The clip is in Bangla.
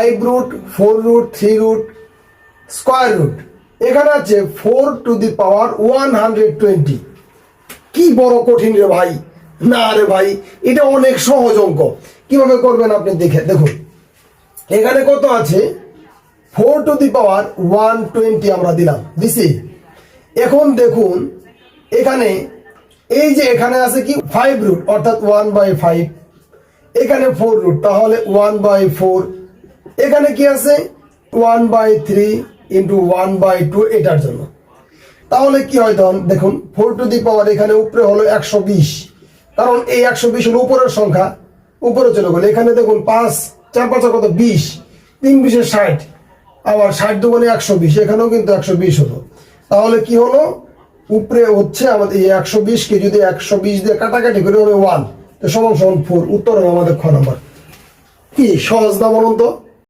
Five root four root three root square root এখানে আছে four to the power one hundred twenty কি বড় কঠিন রে ভাই। না রে ভাই, এটা অনেক সহজ অঙ্ক। কীভাবে করবেন আপনি দেখে, দেখুন। এখানে কত আছে? Four to the power one twenty আমরা দিলাম। দিছি এখন দেখুন, এখানে, এই যে এখানে আছে কি? ফাইভ রুট অর্থাৎ ওয়ান বাই ফাইভ এখানে ফোর রুট তাহলে ওয়ান বাই ফোর এখানে কি আছে? One by three into one by two এটার জন্য। তাহলে কি হয় তখন? দেখুন ফোর টু দি পাওয়ার এখানে উপরে হলো একশো বিশ। কারণ এই একশো বিশ হলো উপরের সংখ্যা। উপরে চলে গেলো। এখানে দেখুন, পাঁচ, চার, পাঁচ কত? বিশ। তিন, বিশের ষাট। আবার ষাট দোকানে একশো বিশ, এখানেও কিন্তু একশো বিশ হলো। তাহলে কি হলো? উপরে হচ্ছে আমাদের এই একশো বিশকে যদি একশো বিশ দিয়ে কাটাকাটি করে, হবে ওয়ান সমান সমান ফোর উত্তর হবে আমাদের খ নাম্বার। কি সহজ না বলুন তো?